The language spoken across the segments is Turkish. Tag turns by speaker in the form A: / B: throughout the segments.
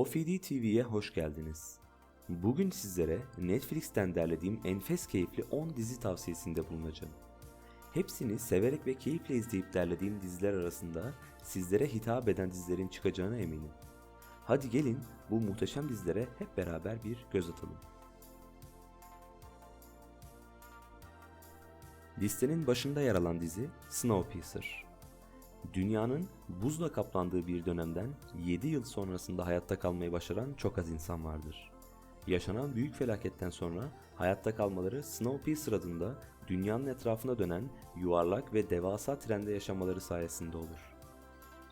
A: OFD TV'ye hoş geldiniz. Bugün sizlere Netflix'ten derlediğim enfes keyifli 10 dizi tavsiyesinde bulunacağım. Hepsini severek ve keyifle izleyip derlediğim diziler arasında sizlere hitap eden dizilerin çıkacağına eminim. Hadi gelin bu muhteşem dizilere hep beraber bir göz atalım. Listenin başında yer alan dizi Snowpiercer. Dünyanın buzla kaplandığı bir dönemden 7 yıl sonrasında hayatta kalmayı başaran çok az insan vardır. Yaşanan büyük felaketten sonra hayatta kalmaları Snowpiercer adında dünyanın etrafına dönen yuvarlak ve devasa trende yaşamaları sayesinde olur.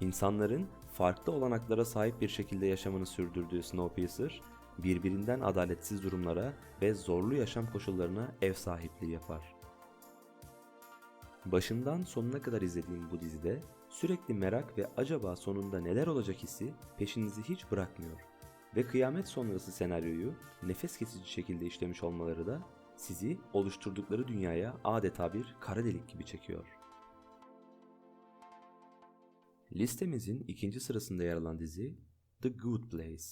A: İnsanların farklı olanaklara sahip bir şekilde yaşamını sürdürdüğü Snowpiercer, birbirinden adaletsiz durumlara ve zorlu yaşam koşullarına ev sahipliği yapar. Başından sonuna kadar izlediğim bu dizide sürekli merak ve acaba sonunda neler olacak hissi peşinizi hiç bırakmıyor. Ve kıyamet sonrası senaryoyu nefes kesici şekilde işlemiş olmaları da sizi oluşturdukları dünyaya adeta bir kara delik gibi çekiyor. Listemizin ikinci sırasında yer alan dizi The Good Place.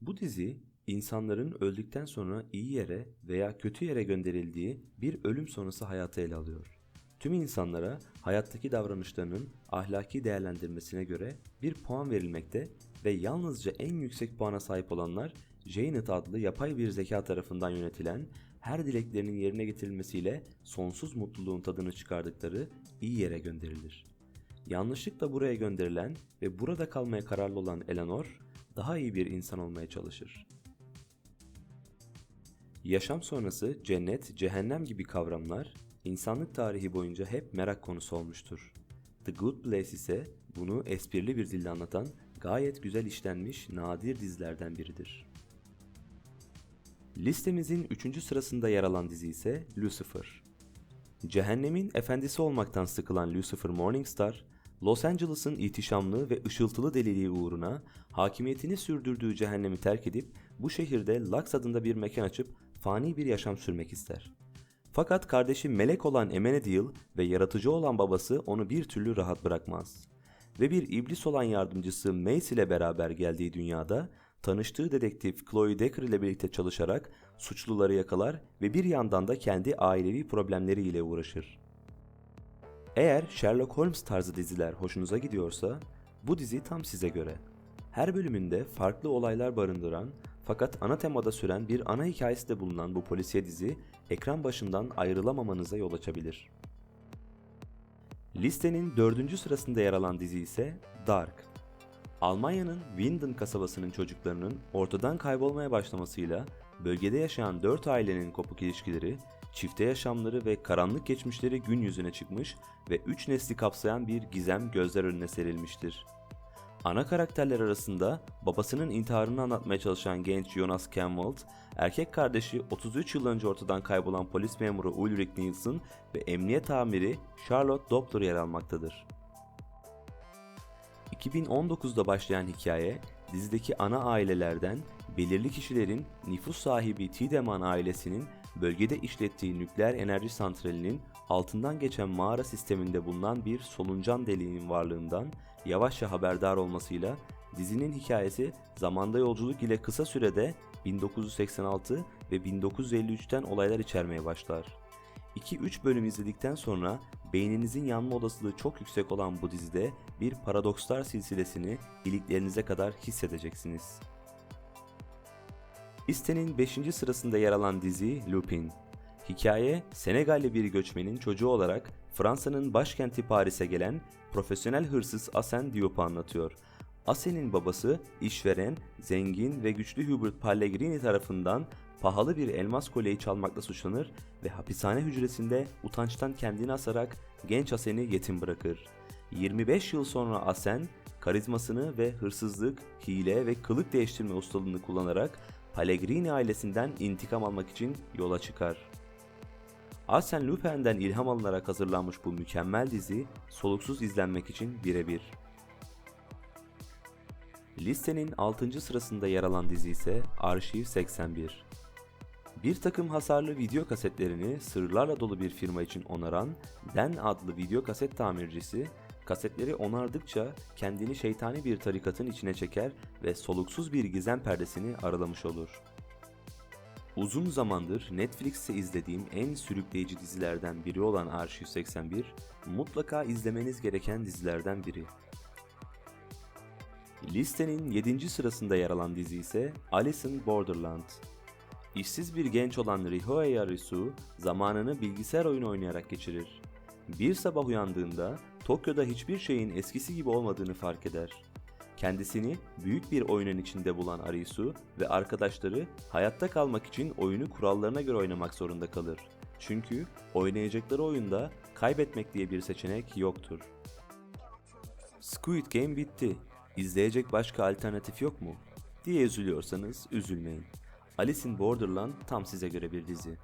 A: Bu dizi insanların öldükten sonra iyi yere veya kötü yere gönderildiği bir ölüm sonrası hayatı ele alıyor. Tüm insanlara hayattaki davranışlarının ahlaki değerlendirmesine göre bir puan verilmekte ve yalnızca en yüksek puana sahip olanlar Janet adlı yapay bir zeka tarafından yönetilen her dileklerinin yerine getirilmesiyle sonsuz mutluluğun tadını çıkardıkları iyi yere gönderilir. Yanlışlıkla buraya gönderilen ve burada kalmaya kararlı olan Eleanor daha iyi bir insan olmaya çalışır. Yaşam sonrası cennet, cehennem gibi kavramlar insanlık tarihi boyunca hep merak konusu olmuştur. The Good Place ise bunu esprili bir dille anlatan gayet güzel işlenmiş nadir dizilerden biridir. Listemizin 3. sırasında yer alan dizi ise Lucifer. Cehennemin efendisi olmaktan sıkılan Lucifer Morningstar, Los Angeles'ın ihtişamlı ve ışıltılı deliliği uğruna hakimiyetini sürdürdüğü cehennemi terk edip bu şehirde Lux adında bir mekan açıp fani bir yaşam sürmek ister. Fakat kardeşi melek olan Amenadiel ve yaratıcı olan babası onu bir türlü rahat bırakmaz. Ve bir iblis olan yardımcısı Mace ile beraber geldiği dünyada tanıştığı dedektif Chloe Decker ile birlikte çalışarak suçluları yakalar ve bir yandan da kendi ailevi problemleriyle uğraşır. Eğer Sherlock Holmes tarzı diziler hoşunuza gidiyorsa bu dizi tam size göre. Her bölümünde farklı olaylar barındıran fakat ana temada süren bir ana hikayesi de bulunan bu polisiye dizi ekran başından ayrılamamanıza yol açabilir. Listenin dördüncü sırasında yer alan dizi ise Dark. Almanya'nın Winden kasabasının çocuklarının ortadan kaybolmaya başlamasıyla bölgede yaşayan dört ailenin kopuk ilişkileri, çifte yaşamları ve karanlık geçmişleri gün yüzüne çıkmış ve üç nesli kapsayan bir gizem gözler önüne serilmiştir. Ana karakterler arasında babasının intiharını anlatmaya çalışan genç Jonas Kenwald, erkek kardeşi 33 yıl önce ortadan kaybolan polis memuru Ulrich Nielsen ve emniyet amiri Charlotte Doppler yer almaktadır. 2019'da başlayan hikaye, dizideki ana ailelerden belirli kişilerin nüfus sahibi Tiedemann ailesinin bölgede işlettiği nükleer enerji santralinin altından geçen mağara sisteminde bulunan bir soluncan deliğinin varlığından yavaşça haberdar olmasıyla dizinin hikayesi zamanda yolculuk ile kısa sürede 1986 ve 1953'ten olaylar içermeye başlar. 2-3 bölüm izledikten sonra beyninizin yanma olasılığı çok yüksek olan bu dizide bir paradokslar silsilesini iliklerinize kadar hissedeceksiniz. Listenin 5. sırasında yer alan dizi Lupin. Hikaye, Senegalli bir göçmenin çocuğu olarak Fransa'nın başkenti Paris'e gelen profesyonel hırsız Asen Diop'u anlatıyor. Asen'in babası, işveren, zengin ve güçlü Hubert Pellegrini tarafından pahalı bir elmas kolyeyi çalmakla suçlanır ve hapishane hücresinde utançtan kendini asarak genç Asen'i yetim bırakır. 25 yıl sonra Asen, karizmasını ve hırsızlık, hile ve kılık değiştirme ustalığını kullanarak Pellegrini ailesinden intikam almak için yola çıkar. Arsène Lupin'den ilham alınarak hazırlanmış bu mükemmel dizi soluksuz izlenmek için birebir. Listenin 6. sırasında yer alan dizi ise Arşiv 81. Bir takım hasarlı video kasetlerini sırlarla dolu bir firma için onaran Den adlı video kaset tamircisi, Kasetleri onardıkça kendini şeytani bir tarikatın içine çeker ve soluksuz bir gizem perdesini aralamış olur. Uzun zamandır Netflix'te izlediğim en sürükleyici dizilerden biri olan Arşiv 81, mutlaka izlemeniz gereken dizilerden biri. Listenin 7. sırasında yer alan dizi ise Alice in Borderland. İşsiz bir genç olan Ryohei Arisu zamanını bilgisayar oyunu oynayarak geçirir. Bir sabah uyandığında Tokyo'da hiçbir şeyin eskisi gibi olmadığını fark eder. Kendisini büyük bir oyunun içinde bulan Arisu ve arkadaşları hayatta kalmak için oyunu kurallarına göre oynamak zorunda kalır. Çünkü oynayacakları oyunda kaybetmek diye bir seçenek yoktur. Squid Game bitti. İzleyecek başka alternatif yok mu? diye üzülüyorsanız üzülmeyin. Alice in Borderland tam size göre bir dizi.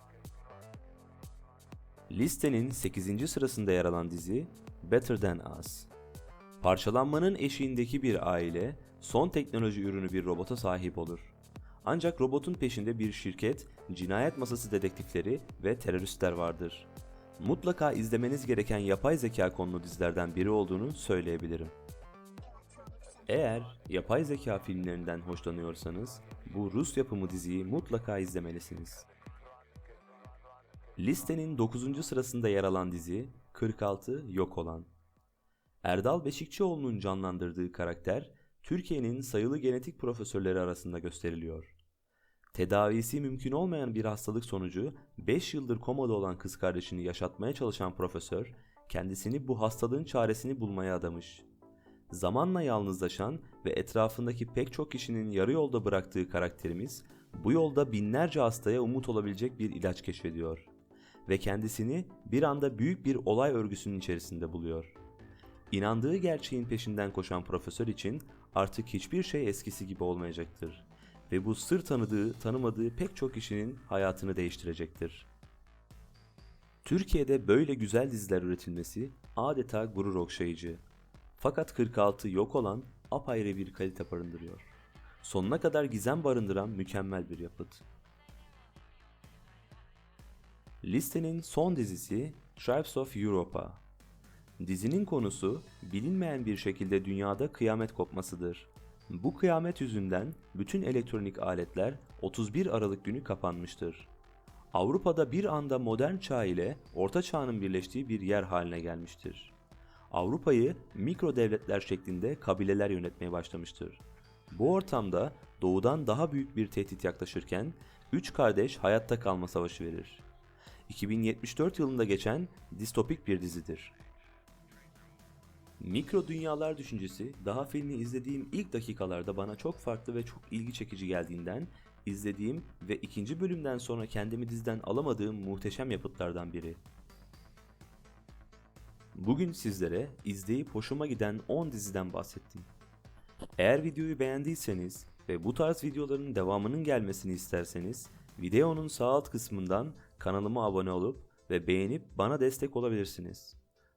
A: Listenin 8. sırasında yer alan dizi Better Than Us. Parçalanmanın eşiğindeki bir aile son teknoloji ürünü bir robota sahip olur. Ancak robotun peşinde bir şirket, cinayet masası dedektifleri ve teröristler vardır. Mutlaka izlemeniz gereken yapay zeka konulu dizilerden biri olduğunu söyleyebilirim. Eğer yapay zeka filmlerinden hoşlanıyorsanız bu Rus yapımı diziyi mutlaka izlemelisiniz. Listenin 9. sırasında yer alan dizi 46 Yok Olan. Erdal Beşikçioğlu'nun canlandırdığı karakter Türkiye'nin sayılı genetik profesörleri arasında gösteriliyor. Tedavisi mümkün olmayan bir hastalık sonucu 5 yıldır komada olan kız kardeşini yaşatmaya çalışan profesör kendisini bu hastalığın çaresini bulmaya adamış. Zamanla yalnızlaşan ve etrafındaki pek çok kişinin yarı yolda bıraktığı karakterimiz bu yolda binlerce hastaya umut olabilecek bir ilaç keşfediyor ve kendisini bir anda büyük bir olay örgüsünün içerisinde buluyor. İnandığı gerçeğin peşinden koşan profesör için artık hiçbir şey eskisi gibi olmayacaktır ve bu sır tanıdığı, tanımadığı pek çok kişinin hayatını değiştirecektir. Türkiye'de böyle güzel diziler üretilmesi adeta gurur okşayıcı. Fakat 46 yok olan apayrı bir kalite barındırıyor. Sonuna kadar gizem barındıran mükemmel bir yapıt. Listenin son dizisi Tribes of Europa. Dizinin konusu bilinmeyen bir şekilde dünyada kıyamet kopmasıdır. Bu kıyamet yüzünden bütün elektronik aletler 31 Aralık günü kapanmıştır. Avrupa'da bir anda modern çağ ile orta çağın birleştiği bir yer haline gelmiştir. Avrupa'yı mikro devletler şeklinde kabileler yönetmeye başlamıştır. Bu ortamda doğudan daha büyük bir tehdit yaklaşırken üç kardeş hayatta kalma savaşı verir. 2074 yılında geçen distopik bir dizidir. Mikro dünyalar düşüncesi daha filmi izlediğim ilk dakikalarda bana çok farklı ve çok ilgi çekici geldiğinden izlediğim ve ikinci bölümden sonra kendimi diziden alamadığım muhteşem yapıtlardan biri. Bugün sizlere izleyip hoşuma giden 10 diziden bahsettim. Eğer videoyu beğendiyseniz ve bu tarz videoların devamının gelmesini isterseniz videonun sağ alt kısmından kanalıma abone olup ve beğenip bana destek olabilirsiniz.